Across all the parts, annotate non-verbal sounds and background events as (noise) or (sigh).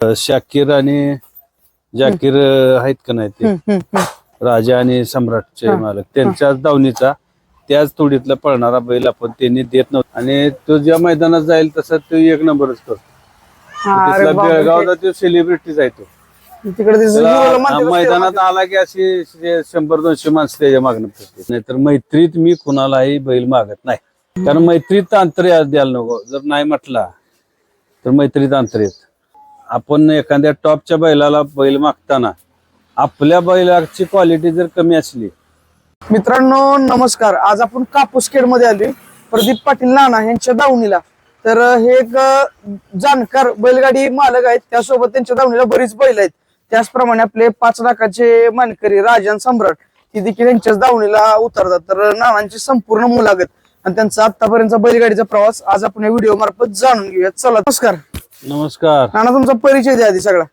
शाकीर आणि जाकीर आहेत का नाही ते. राजा आणि सम्राटचे. मालक. त्यांच्याच दावणीचा त्याच तोडीतला पळणारा बैल आपण त्यांनी देत नव्हता. आणि तो ज्या मैदानात जाईल तसा तो एक नंबरच करतो. बेळगावचा तो सेलिब्रिटीज आहे तो. मैदानात आला की अशी शंभर दोनशे माणसं त्याच्या मागणं फिरते नाहीतर मैत्रीत मी कुणालाही बैल मागत नाही. कारण मैत्रीत अंतर द्यायला नको. जर नाही म्हटला तर मैत्रीत अंतर येत. आपण एखाद्या टॉपच्या बैलाला बैल मागताना आपल्या बैलाची क्वालिटी जर कमी असली. मित्रांनो नमस्कार. आज आपण कापूस खेडमध्ये आले प्रदीप पाटील नाना यांच्या दावणीला. तर हे एक जाणकार बैलगाडी मालक आहेत. त्यासोबत त्यांच्या दावणीला बरीच बैल आहेत. त्याचप्रमाणे आपले पाच लाखाचे मानकरी राजन सम्राट ती देखील यांच्याच दावणीला उतरतात. तर नानांची संपूर्ण मुलाखत आणि त्यांचा आतापर्यंतचा बैलगाडीचा प्रवास आज आपण या व्हिडिओ मार्फत जाणून घेऊया चला नमस्कार. नमस्कार. नाना तुमचा परिचय द्या आधी सगळा.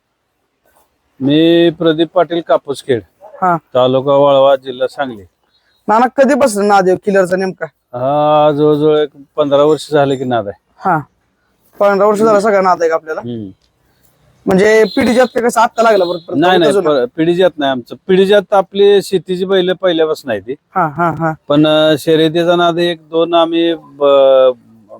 मी प्रदीप पाटील कापूसखेड हा. तालुका वाळवा जिल्हा सांगली. नाना कधीपासून नादेव किलरचा नेमका? हा जवळजवळ एक पंधरा वर्ष झाले की नाद आहे. हा. पंधरा वर्ष झाला सगळा नाद आहे का आपल्याला? हम्म. म्हणजे पिढीजात ते कसं आत्ता लागला बरं परत? नाही नाही अजून? प- पिढीजात नाही आमचं. पिढीजात आपली शेतीची बैल पहिल्यापासून आहे ती. हा हा हा. पण अं, शर्यतीचा नाद एक दोन आम्ही ब-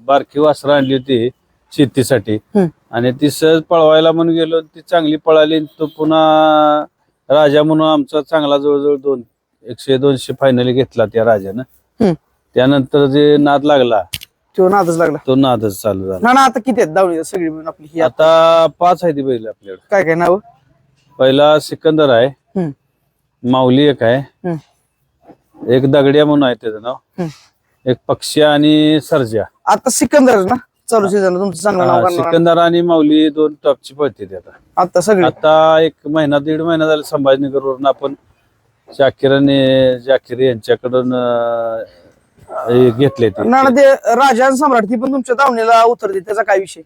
बारकी वासरं आणली होती. शेतीसाठी. आणि ती सहज पळवायला म्हणून गेलो ती चांगली पळाली तो पुन्हा राजा म्हणून आमचा चांगला जवळजवळ दोन एकशे दोनशे फायनली घेतला त्या राजानं. त्यानंतर जे नाद लागला तो नादच लागला. तो नादच चालू झाला. ना आता किती आहेत? दावणी सगळी मिळून आपली ही आता पाच आहे ती बैल आपल्याकडे. काय काय नाव? पहिला सिकंदर आहे. माऊली एक आहे. एक दगड्या म्हणून आहे त्याचं नाव. एक पक्षी आणि सर्जा. आता सिकंदर ना? चालू सीझन तुमचं चांगलं नाव करणार. सिकंदर आणि माऊली दोन टॉपची पळते ते आता. आता सगळे? आता एक महिना दीड महिना झाला संभाजीनगर वरून आपण आणि जाकीर यांच्याकडून अं, हे घेतले ते. ना ना ते राजा आणि सम्राट ती पण तुमच्या दावणीला उतरते त्याचा काय विषय?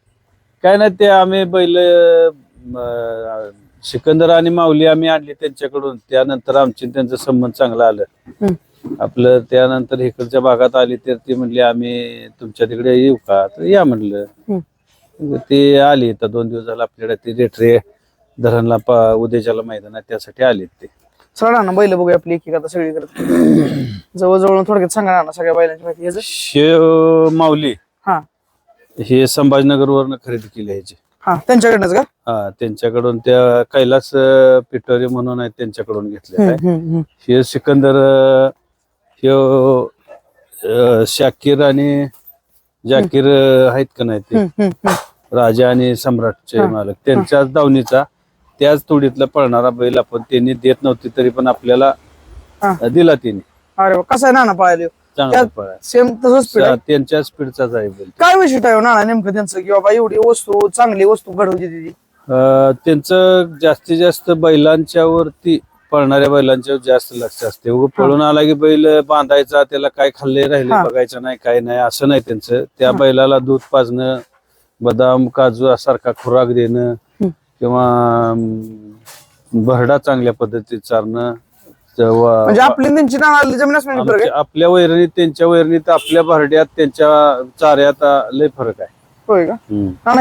काय नाही ते आम्ही बैल अं, सिकंदर आणि माऊली आम्ही आणली त्यांच्याकडून. त्यानंतर आमची आणि त्यांचा संबंध चांगला आलं. हम्म, आपलं त्यानंतर इकडच्या भागात आली तर ती म्हणली आम्ही तुमच्या तिकडे येऊ का? तर या म्हणलं. ती आली तर दोन दिवस झाला आपल्याकडे ती रेटरे धरणला पा उद्याच्याला मैदान आहे त्यासाठी आली ते. चला ना बैल बघूया आपली एक आता सगळी करत. जवळजवळ थोडक्यात सांगा ना सगळ्या बैलांची माहिती याचं. शेव माऊली. हा. हे संभाजीनगर वरनं खरेदी केली ह्याची हा त्यांच्याकडनंच का? हा त्यांच्याकडून त्या कैलास पिटोरी म्हणून आहेत त्यांच्याकडून घेतले. हे सिकंदर हे अं, शाकीर आणि जाकीर आहेत का नाही ते? हम्म, हम्म, हम्म. राजा आणि सम्राटचे मालक. त्यांच्याच दावणीचा त्याच तोडीतला पळणारा बैल आपण त्यांनी देत नव्हती तरी पण आपल्याला हा. दिला त्यांनी. अरे वा, कसा आहे नाना पळाले चांगला सेम तसंच. त्यांच्या स्पीडचाच आहे बैल. काय वैशिष्ट्य आहे हो नाना नेमकं त्यांचं? की बाबा एवढी वस्तू चांगली वस्तू घडवली अं, त्यांचं जास्तीत जास्त बैलांच्या वरती पळणाऱ्या बैलांच्यावर जास्त लक्ष असते. उगा पळून आला की बैल बांधायचा त्याला काय खाल्ले राहिले. बघायचं नाही काय नाही असं नाही त्यांचं. त्या बैलाला दूध पाजणं बदाम काजू सारखा खुराक देणं. किंवा भरडा चांगल्या पद्धतीत चारणं म्हणजे आपली त्यांची आमच्या- आपल्या वैरणीत त्यांच्या वैरणीत आपल्या भरड्यात त्यांच्या चाऱ्यात लय फरक आहे. होय का?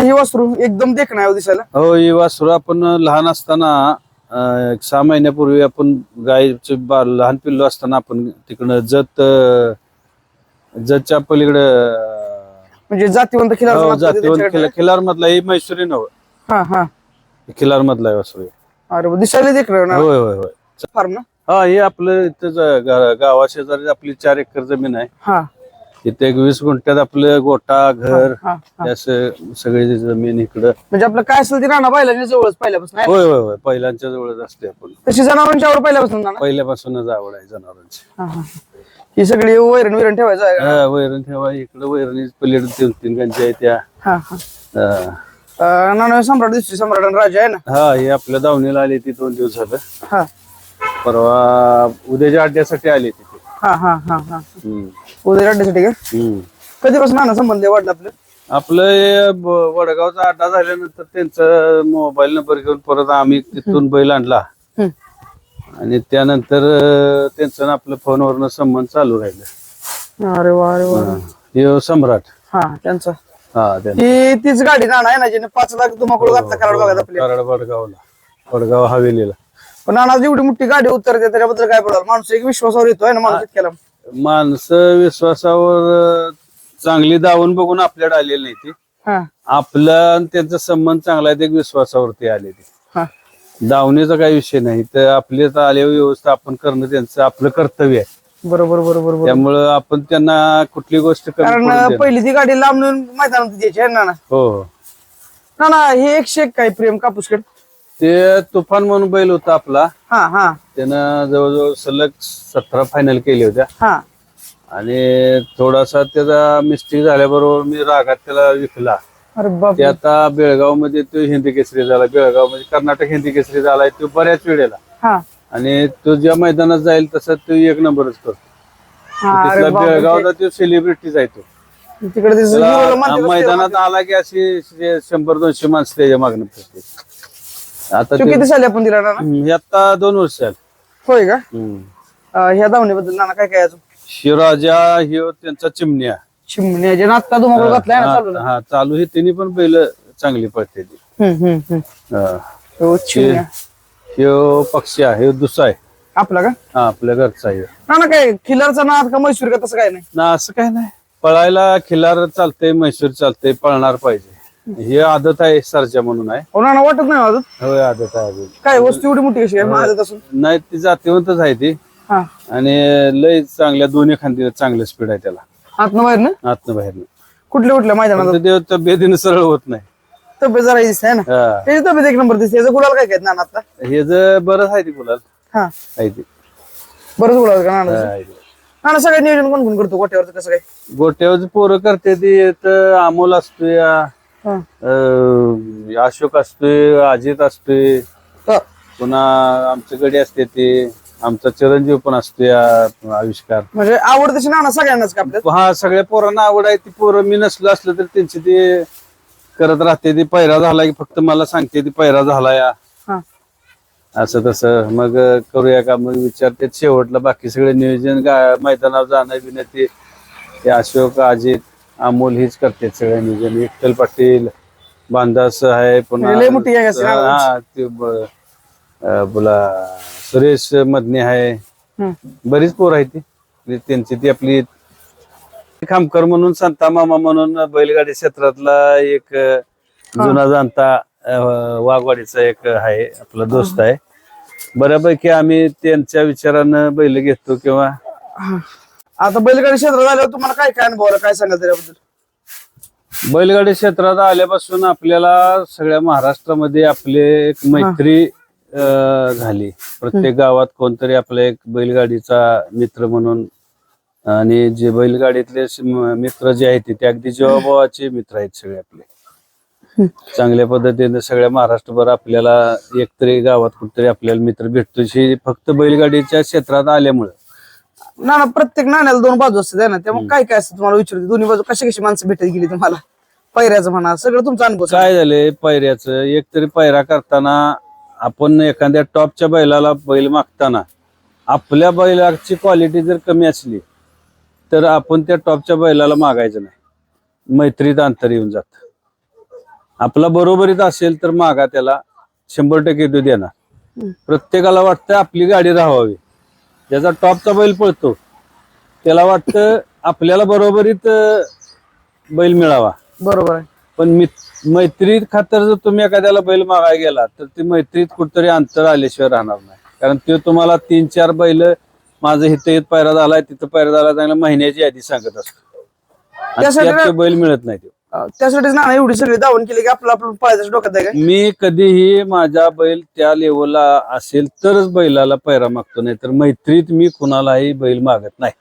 ही वस्त्र एकदम देखणं आहे हो दिसायला. हो ही वासरू आपण लहान असताना एक सहा महिन्यापूर्वी आपण गायचे बा- लहान पिल्लू असताना आपण तिकडं जत जतच्या पलीकडं म्हणजे जातीवंत खिलार हो, जातीवंत खिला खिलार मधला ही मैसुरी नव. हा हा. खिलार मधला आहे वासरू अरे वा, दिसायला देखणं ना? होय होय होय. फार ना? हा हे आपलं इथं गावा शेजारी आपली चार एकर जमीन आहे. हा. इथे एक वीस गुंठ्यात आपलं गोटा घर हा हा. हे. असं सगळी जमीन इकडं. म्हणजे आपलं काय असेल ते नाना बैलांच्या जवळच पहिल्यापासून आहे. होय होय होय. पहिल्यांच्या जवळच असते आपण. तशी जनावरांच्या आवड पहिल्यापासून पहिल्यापासूनच आवड आहे जनावरांची. हा, हा. ही. सगळी वैरण विरण ठेवायचं आहे? हा, वैरण ठेवा. इकडं वैरणी पलीकडे तीन तीन गांची आहे त्या. हा हा. हा. अं, नाना सम्राट दिसतोय. सम्राट आणि राजा आहे ना? हा हे आपल्या दावणीला आली ती दोन दिवस झालं. हा. परवा उद्याच्या अड्ड्यासाठी आली तिथे हा हा हा हा. हम्म. उद्या अड्ड्यासाठी का? हम्म. कधीपासून नाना संबंध आहे वाटलं आपलं? आपलं हे ब- वडगावचा अड्डा झाल्यानंतर त्यांचा मोबाईल नंबर घेऊन परत आम्ही तिथून बैल आणला. हम्म. आणि त्यानंतर अं, त्यांचं आणि आपलं फोनवरनं संबंध चालू राहिलं. अरे वा अरे वा. हे. सम्राट. हा त्यांचा. हा त्याने तीच गाडी नाना आहे ना ज्याने पाच लाख धुमाकूळ घातला कराड बघा आपल्या कराड वडगावला. वडगाव हवेलीला. पण नाना एवढी मोठी गाडी उतरते त्याच्याबद्दल काय बोलाल? माणूस एक विश्वासावर येतोय ना माणूस इतक्याला? माणसं विश्वासावर चांगली दावून बघून आपल्याकडे आलेली नाही ती. हा. आपला आणि त्यांचा संबंध चांगला आहे ते विश्वासावरती आले ते. हा. दावणीचा काही विषय नाही तर आपले तर आले व्यवस्थापन करणं त्यांचं आपलं कर्तव्य आहे. बरोबर बरोबर बरोबर. त्यामुळं आपण त्यांना कुठली गोष्ट कमी पडू कारण. पहिली ती गाडी लांब नेऊन मैदानात द्यायची आहे ना नाना? हो हो. नाना हे एकशे एक काय प्रेम कापूसकड ते तुफान म्हणून बैल होता आपला. हा हा. त्यानं जवळजवळ सलग सतरा फायनल केल्या होत्या. हा. आणि थोडासा त्याचा मिस्टेक झाल्याबरोबर मी रागात त्याला विकला. अरे बाप ते आता बेळगावमध्ये तो हिंदी केसरी झाला. बेळगावमध्ये कर्नाटक हिंदी केसरी झालाय तो बऱ्याच वेळेला. हा. आणि तो ज्या मैदानात जाईल तसं तो एक नंबरच करतो. हा अरे तिथला बाप बेळगावचा तो सेलिब्रिटी जायतो तिकडे ते त्याला बसते. मैदानात आला की अशी शे- शंभर दोनशे माणसं त्याच्या मागणं फिरते आता तो ते किती साली आपण दिला नाना? हे आता दोन वर्ष झाली. होय का? हम्म. अं, ह्या धावणीबद्दल नाना काय काय अजून? शिवराजा ह्यो त्यांचा चिमण्या. चिमण्या जे आत्ता धुमाकूळ घातलाय ना चालू हा हा, चालू ही त्यांनी पण बैल चांगली पडते ती. हम्म हम्म हम्म. हा. हो, चिमण्या. ह्यो पक्षी आहे ह्यो दुसरा आहे. आपला का? हा आपल्या घरचा आहे ह्यो. नाना काय खिलारचा नाद का मैसूर का तसं काय नाही? ना असं काय नाही. पळायला खिलार चालते म्हैसूर चालते पळणार पाहिजे. ही आदत आहे सरजा म्हणून आहे. हो नाना वाटत नाही अजून होय आदत आहे अजून. काय वस्तू एवढी मोठी कशी आहे? माझ्यात असून? नाही ती जातीवंतच आहे ती. हा. आणि लय चांगल्या दोन्ही खांदी चांगलं स्पीड आहे त्याला. आतनं बाहेर ना? आतनं बाहेरनं. कुठल्या कुठल्या मैदानात? फक्त ते तब्येतीनं सरळ होत नाही. तब्येत जरा दिसते ना? हा. त्याची तब्येत एक नंबर दिसते. याचं गुलाल काय नाना आता? हे जर बरंच आहे ती गुलाल. हा. आहे ती. बरंच गुलाल का नाना हा, आहे ती. नाना सगळं नियोजन कोण कोण करतो? गोट्यावरचं कसं काय? गोट्यावरची पोरं करते ती तर अमोल असतोय हा. अं, अशोक असतोय अजित असतोय हा. पुन्हा आमच्या गडी असते ते आमचा चिरंजीव पण असतोय आ- आविष्कार. म्हणजे आवड तशी नाना सगळ्यांनाच का आपल्यात? हा सगळ्या पोरांना आवड आहे ती पोरं मी नसलं असलं तर त्यांची ते करत राहते ती पैरा झाला की फक्त मला सांगते ती पैरा झाला या हा. असं तसं. मग करूया का? मग विचारते शेवटला बाकी सगळे नियोजन गा- मैदानावर जाणं बिणं ते ते अशोक अजित अमोल हीच करते सगळे नियोजन विठ्ठल पाटील बांदास आहे पुन्हा लय मोठी gang असते ना हा ते ब- अं, बोला सुरेश मदने आहे. हम्म. बरीच पोर आहे ती. म्हणजे त्यांची ती आपली खामकर म्हणून संता मामा म्हणून बैलगाडी क्षेत्रातला एक अं, जुना जाणता अं, वाघवाडीचा एक आहे आपला दोस्त आहे. बऱ्यापैकी आम्ही त्यांच्या विचारानं बैल घेतो किंवा हा. आता बैलगाडी क्षेत्र झाल्यावर तुम्हाला काय काय अनुभव? काय सांगाल त्याच्याबद्दल? बैलगाडी क्षेत्रात आल्यापासून आपल्याला सगळ्या महाराष्ट्रामध्ये आपले एक मैत्री अं, झाली. प्रत्येक गावात कोणतरी आपला एक बैलगाडीचा मित्र म्हणून आणि जे बैलगाडीतले म- मित्र जे आहेत ते अगदी जीवाभावाचे मित्र आहेत सगळे आपले. चांगल्या पद्धतीने सगळ्या महाराष्ट्रभर आपल्याला एकतरी गावात कुठतरी आपल्याला मित्र भेटतो. ही फक्त बैलगाडीच्या क्षेत्रात आल्यामुळं. नाना प्रत्येक नाण्याला दोन बाजू असतात है ना? त्यामुळे काय काय असतं तुम्हाला विचारते? दोन्ही बाजू कशी कशी माणसं भेटत गेली तुम्हाला? पैऱ्याचं म्हणा सगळं तुमचा अनुभव सांगा. काय झालंय पायऱ्याचं एक तरी पायरा करताना आपण एखाद्या टॉपच्या बैलाला बैल मागताना आपल्या बैलाची क्वालिटी जर कमी असली तर आपण त्या टॉपच्या बैलाला मागायचं नाही. मैत्रीत अंतर येऊन जात. आपला बरोबरीत असेल तर मागा त्याला शंभर टक्के तो देणार. हम्म. प्रत्येकाला वाटतं आपली गाडी राहावी. ज्याचा टॉपचा बैल पळतो त्याला वाटतं आपल्याला बरोबरीत बैल मिळावा. बरोबर आहे. पण मित- मैत्रीत खातर जर तुम्ही एखाद्याला बैल मागायला गेला तर ती मैत्रीत कुठतरी अंतर आल्याशिवाय राहणार नाही. कारण ते तुम्हाला तीन चार बैल माझं इथं येत पायरा झालाय तिथं पायरा झाला महिन्याची यादी सांगत असतो. ते बैल मिळत नाही ते. अं, त्यासाठीच नाना एवढी सगळी दावण केली की आपलं आपलं पायाचं डोक्यात आहे काय? मी कधीही माझा बैल त्या लेवलला असेल तरच बैलाला पैरा मागतो नाही तर मैत्रीत मी कुणालाही बैल मागत नाही.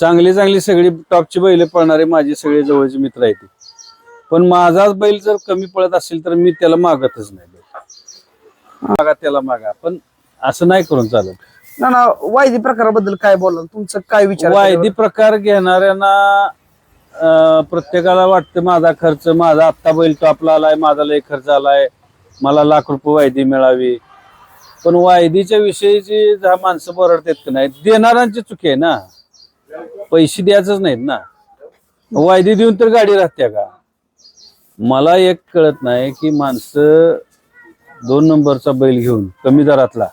चांगली चांगली सगळी टॉपची बैल पळणारे माझे सगळे जवळचे मित्र आहेत पण माझाच बैल जर कमी पळत असेल तर मी त्याला मागतच नाही. बैल. मागा त्याला मागा. पण असं नाही करून चालत. नाना वायदी प्रकाराबद्दल काय बोलाल? तुमचं काय विचार वायदी प्रकार घेणाऱ्यांना प्रत्येकाला वाटतं माझा खर्च माझा आत्ता बैल टॉपला आलाय माझा लय खर्च आलाय. मला लाख रुपये वायदी मिळावी. पण वायदीच्या विषयीची माणसं बरडतात की नाही देणाऱ्यांची चुकी आहे ना. पैसे द्यायचंच नाहीत ना. वायदी देऊन तर गाडी राहते का? मला एक कळत नाही की माणसं दोन नंबरचा बैल घेऊन कमी दरातला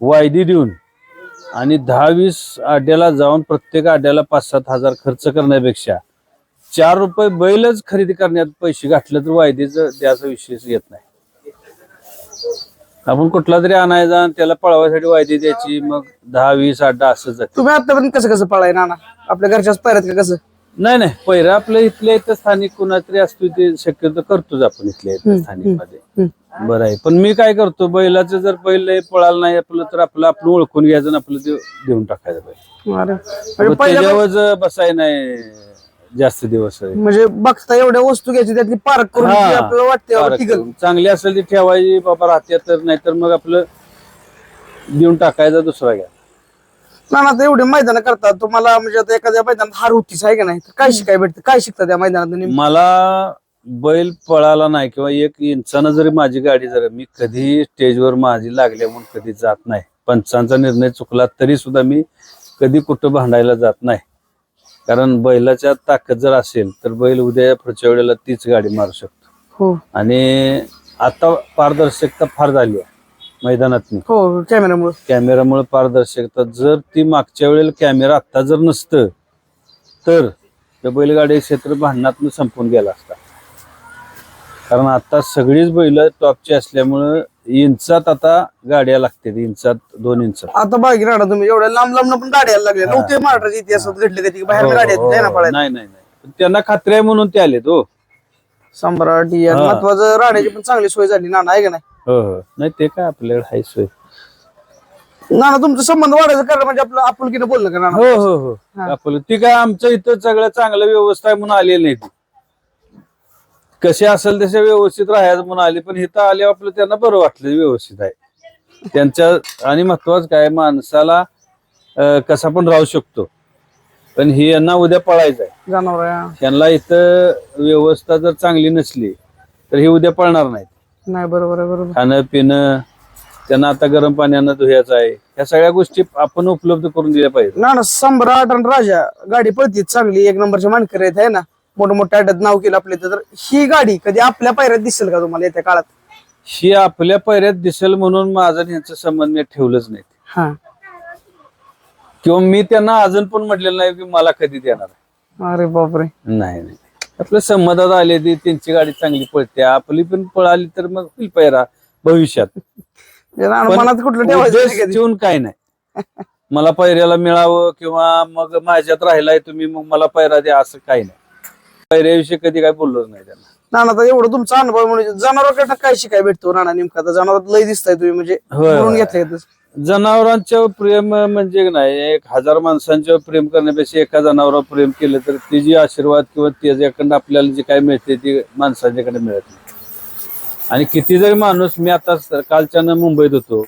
वायदी देऊन आणि दहा वीस आड्याला जाऊन प्रत्येक आड्याला पाच सात हजार खर्च करण्यापेक्षा चार रुपये बैलच खरेदी करण्यात पैसे घातले तर वायदीचं द्यायचा विषयच येत नाही. आपण कुठला तरी आणायचा आणि त्याला पळवायसाठी वायदी द्यायची मग दहा वीस अड्डा असं जाते. तुम्ही आतापर्यंत कसं कसं पळाय नाना? आपल्या घरच्याच पायऱ्यात का कसं? नाही नाही. पहिलं आपल्या इथल्या इथं स्थानिक कुणातरी असतो ते शक्यतो करतोच आपण इथल्या इथं स्थानिकमध्ये बरं आहे. पण मी काय करतो बैलाचं जर बैल लय पळालं नाही आपलं तर आपलं आपण ओळखून घ्यायचं आणि आपलं ते देऊन टाकायचं बैल. अरे म्हणजे मग पहिल्या त्याच्यावर बसाय नाही जास्त दिवस म्हणजे बघता एवढ्या वस्तू घ्यायची त्यातली पार्क करून हा. आपल्याला वाटते बाबा फारच टिकल करून. चांगली असेल ती ठेवायची बाबा राहते तर नाही तर मग आपलं देऊन टाकायचा दुसरा घ्या. नाना आता एवढे मैदान करतात. तुम्हाला म्हणजे आता एखाद्या मैदानात हार होतीच आहे का नाही? तर काय शिकाय भेटतं? काय शिकता त्या मैदानात नेमकं? मला बैल पळाला नाही किंवा एक इंचानं जरी माझी गाडी जर मी कधी स्टेजवर माझी लागल्या म्हणून कधी जात नाही. पंचांचा निर्णय चुकला तरी सुद्धा मी कधी कुठं भांडायला जात नाही. कारण बैलाच्या ताकद जर असेल तर बैल उद्या पुढच्या वेळेला तीच गाडी मारू शकतो. हो. आणि आता पारदर्शकता फार झाली आहे मैदानात हो कॅमेरामुळे कॅमेरामुळे पारदर्शकता जर ती मागच्या वेळेला कॅमेरा आत्ता जर नसतं तर त्या बैलगाडी क्षेत्र भांडणातून संपून गेला असता. कारण आता सगळीच बैल टॉपची असल्यामुळं इंचात आता गाड्या लागतात इंचात दोन इंचात आता बाकी राहणार तुम्ही एवढ्या लांब लांब पण गाड्या यायला लागल्या नव्हते महाराष्ट्राच्या इतिहासात घडले कधी? बाहेर हो, गाड्या हो, आहेत ना पळायला. नाही नाही नाही. पण त्यांना खात्री आहे म्हणून ते आलेत हो. सम्राट या हा. महत्वाचं राहण्याची पण चांगली सोय झाली. नाना आहे का नाही? हो हो. नाही ते काय आपल्याकडे आहे सोय. नाना तुमचा संबंध वाढायचं कारण म्हणजे आपलं आपुलकीनं बोलणं का नाना? हो हो हो. आपलं ती काय आमचं इथं सगळं चांगलं व्यवस्था आहे म्हणून आलेली नाही ती. कसे असेल तसे व्यवस्थित राहायचं म्हणून आली पण इथं आले आपलं त्यांना बरं वाटलं व्यवस्थित आहे. त्यांच्या आणि महत्वाचं काय माणसाला अं, कसा पण राहू शकतो. पण ही यांना उद्या पळायचं आहे. जनावर. त्यांना इथं व्यवस्था जर चांगली नसली तर हे उद्या पळणार नाहीत. नाही बरोबर आहे बरोबर. खाणं पिणं त्यांना आता गरम पाण्यानं धुयाचं आहे. ह्या सगळ्या गोष्टी आपण उपलब्ध करून दिल्या पाहिजे ना ना सम्राट आणि राजा गाडी पळती चांगली. एक नंबरच्या मानकर आहेत आहे ना? मोठं मोठ्या अड्ड्यात नाव केलं आपल्या इथं. तर ही गाडी कधी आपल्या पायऱ्यात दिसेल का तुम्हाला येत्या काळात? ही आपल्या पैऱ्यात दिसेल म्हणून माझं आणि ह्यांचं संबंध मी ठेवलंच नाही. हा. किंवा मी त्यांना अजून पण म्हटलेलं नाही की मला कधी देणार. आहे. अरे बापरे. नाही नाही. आपल्या संमतात आले ती त्यांची गाडी चांगली पळते. आपली पण पळाली तर मग होईल पैरा भविष्यात. (laughs) म्हणजे मनात कुठलं ठेवायचं उद्देश नाही कधी. ठेवून काय नाही. मला पैऱ्याला मिळावं किंवा मग माझ्यात राहिलाय तुम्ही मग मला पैरा द्या असं काही नाही. पैऱ्याविषयी कधी काय बोललोच नाही त्यांना. नाना आता एवढं तुमचा अनुभव म्हणजे जनावरांकडनं काय शिकाय भेटतो नाना नेमका? आता जनावरात लय दिसताय तुम्ही म्हणजे होय. घेतलंय तसं. जनावरांच्यावर प्रेम म्हणजे नाही एक हजार माणसांच्यावर प्रेम करण्यापेक्षा एका जनावरावर प्रेम केलं तर ती जी आशीर्वाद किंवा त्याच्याकडनं आपल्याला जे काय मिळते ती माणसाच्याकडे मिळत नाही. आणि किती जरी माणूस मी आता स- कालच्यानं मुंबईत होतो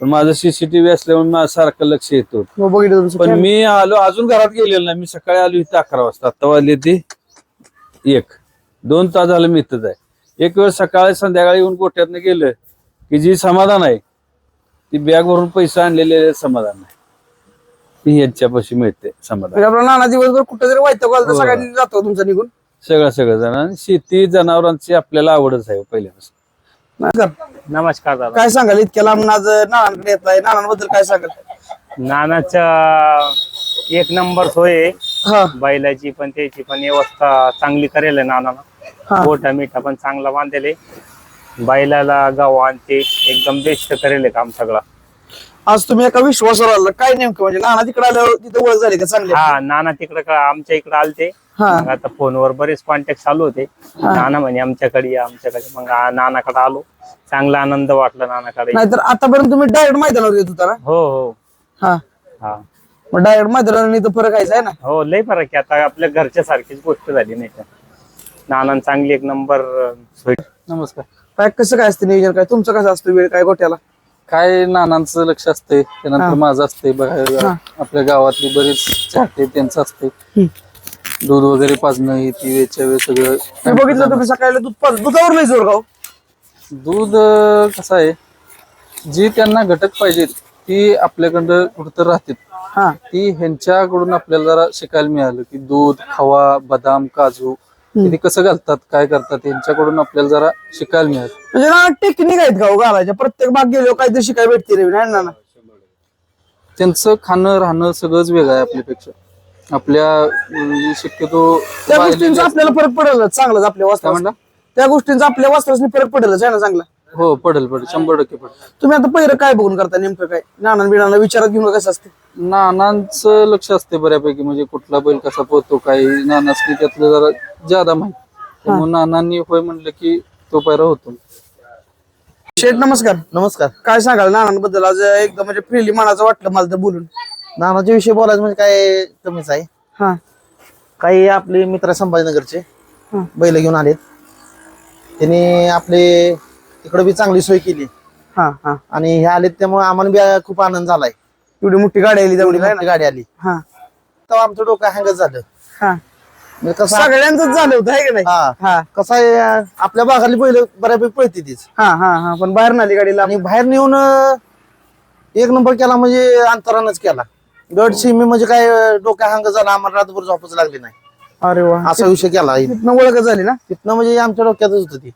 पण माझं सीसीटीव्ही असल्यामुळे माझं सारखं लक्ष येतो हो बघितलं तुमचं पण मी आलो अजून घरात गेलेलो नाही. मी सकाळी आलो इथं अकरा वाजता. आता वाजले ते. एक. दोन तास झालं मी इथंच आहे. एक वेळ सकाळी संध्याकाळी येऊन गोठ्यातनं गेलं की जी समाधान आहे ती बॅग भरून पैसे आणलेले समाधान नाही ती यांच्यापाशी मिळते समाधान. म्हणजे आपला नाना दिवसभर कुठं जरी हो. सगळ्यांनी जातो तुमचा निघून. सगळं सगळं जण. आणि शेती जनावरांची आपल्याला आवडच आहे पहिल्यापासून. नाही का? नमस्कार दादा. काय सांगाल? इतक्या लांब आज नानांकडे येत आहे नानांबद्दल काय सांगाल? नानाच्या एक नंबर सोय आहे. हा. बैलाची पण त्याची पण व्यवस्था चांगली करेल हा. नानानं गोठा मिठा पण चांगला बांधेल बैलाला गाव ते एकदम बेस्ट करेल काम सगळं. आज तुम्ही एका विश्वासावर आला काय नेमकं म्हणजे नाना तिकडे आल्यावर तिथे ओळख झाली का चांगली? हा नाना तिकडे का आमच्या इकडे आलते. हा. मग आता फोनवर बरेच कॉन्टॅक्ट चालू होते. नाना म्हणे आमच्याकडे या आमच्याकडे. मग आ- नानाकडे आलो. चांगला आनंद वाटला नानाकडे. नाहीतर आतापर्यंत तुम्ही डायरेक्ट मैदानावर येत होता ना? हो हो. हा. हा. मग डायरेक्ट मैदानावर इथं फरक आहे आहे ना. हो लय फरक आहे. आता आपल्या घरच्या सारखीच गोष्ट झाली नाही का? नानान चांगली एक नंबर सोय नमस्कार. काय कसं काय असतं नियोजन? काय तुमचं कसं असतं वेळ? काय गोट्याला? काय नानांचं लक्ष असते त्यानंतर माझं असते बघा आपल्या गावातली बरेच चाहते त्यांचं असते दूध वगैरे पाजणं हे ती वेळच्या वेळ मी सगळं बघितलं तुम्ही सकाळी दूध पाज- दुधावर नाही जोर गाव दूध अं, कसं आहे जी त्यांना घटक पाहिजेत ती आपल्याकडं कुठं राहतात हा. ती ह्यांच्याकडून आपल्याला जरा शिकायला मिळालं की दूध खवा बदाम काजू ते कसं घालतात काय करतात यांच्याकडून आपल्याला जरा शिकायला मिळेल. म्हणजे ना टेक्निक आहेत का हो घालायच्या. प्रत्येक बाग गेलो काहीतरी शिकाय भेटते रे नाही ना त्यांचं खाणं राहणं सगळंच वेगळं आहे आपल्यापेक्षा. आपल्या अं, शक्यतो त्या गोष्टींचा आपल्याला फरक पडेलच चांगलाच आपल्या काय वस्त्रात म्हणला? त्या गोष्टींचा आपल्या वस्त्राने फरक पडेलच आहे ना चांगला? हो पडेल पडेल. शंभर टक्के पडेल. तुम्ही आता पहिलं काय बघून करता? नेमकं काय? नाना बिनाना विचारात घेऊन कसं असते? नानांचं लक्ष असते बऱ्यापैकी. म्हणजे कुठला बैल कसा पोहतो काय नानासनी त्यातलं जरा ज्यादा माहिती. त्यामुळे नानांनी होय म्हणलं की तो पैरा होतो. शेठ नमस्कार. नमस्कार. काय सांगाल नानांबद्दल? आज एकदम म्हणजे फ्रीली मनाचं वाटलं मला तर बोलून. नानाच्या विषयी बोलायचं म्हणजे काय कमीच आहे. हा. काही आपले मित्र संभाजीनगरचे हं. बैल घेऊन आलेत. त्यांनी आपले तिकडे बी चांगली सोय केली. हा हा. आणि हे आलेत त्यामुळे आम्हाला बी खूप आनंद झालाय. एवढी मोठी गाडी आली तेवढी मोठी गाडी आली. हा. तेव्हा आमचं डोकं हँगच झालं. हा. म्हणजे कसं सगळ्यांच झालं होतं आहे का नाही? हा. हा. कसं आहे आपल्या भागातली बैल बऱ्यापैकी पळते तीच. हा हा हा. पण बाहेर नाली गाडीला. आणि बाहेर नेऊन अं, एक नंबर केला म्हणजे अंतरानच केला. गड सीमी म्हणजे काय डोक्या हँग झाला आम्हाला रातभर झोपच लागली नाही. अरे वा. असा विषय केला. तिथनं ओळख झाली ना? तिथनं म्हणजे आमच्या डोक्यातच होतं ती.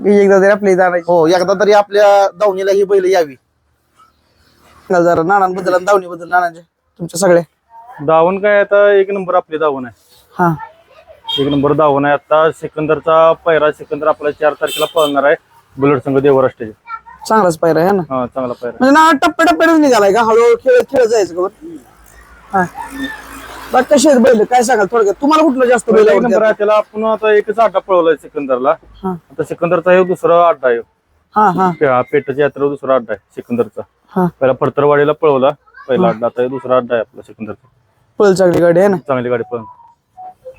एकदा तरी आपल्या इथं आणायची हो एकदा तरी आपल्या दावणीला ही बैल यावी. सांगाल जरा नानांबद्दल आणि दावणीबद्दल नानांच्या तुमच्या सगळ्या धावण काय आता एक नंबर आपली धावण आहे. हा. एक नंबर धावण आहे. आता सिकंदरचा पैरा सिकंदर आपला चार तारखेला पळणार आहे बुलेट संघ देवराष्ट्राचे चांगलाच पायरा आहे ना? हा चांगला पैरा म्हणजे ना टप्प्या टप्प्यानेच निघालाय का? हळूहळू खेळत खेळत जायचं का बरं? हा. कशी आहेत बैल? काय सांगाल थोडक्यात? तुम्हाला कुठलं जास्त बैल एक नंबर? आहे त्याला आपण आता एकच अड्डा पळवलाय सिकंदरला. हा. आता सिकंदरचा हे दुसरा अड्डा आहे. हा हा. पे- पेटाच्या यात्रेवर दुसरा अड्डा आहे सिकंदरचा. हा. पहिला फडतरवाडीला पळवला पहिला अड्डा आता हे दुसरा अड्डा आहे आपला सिकंदरचा. पळ चांगली गाडी आहे ना? चांगली गाडी पळवून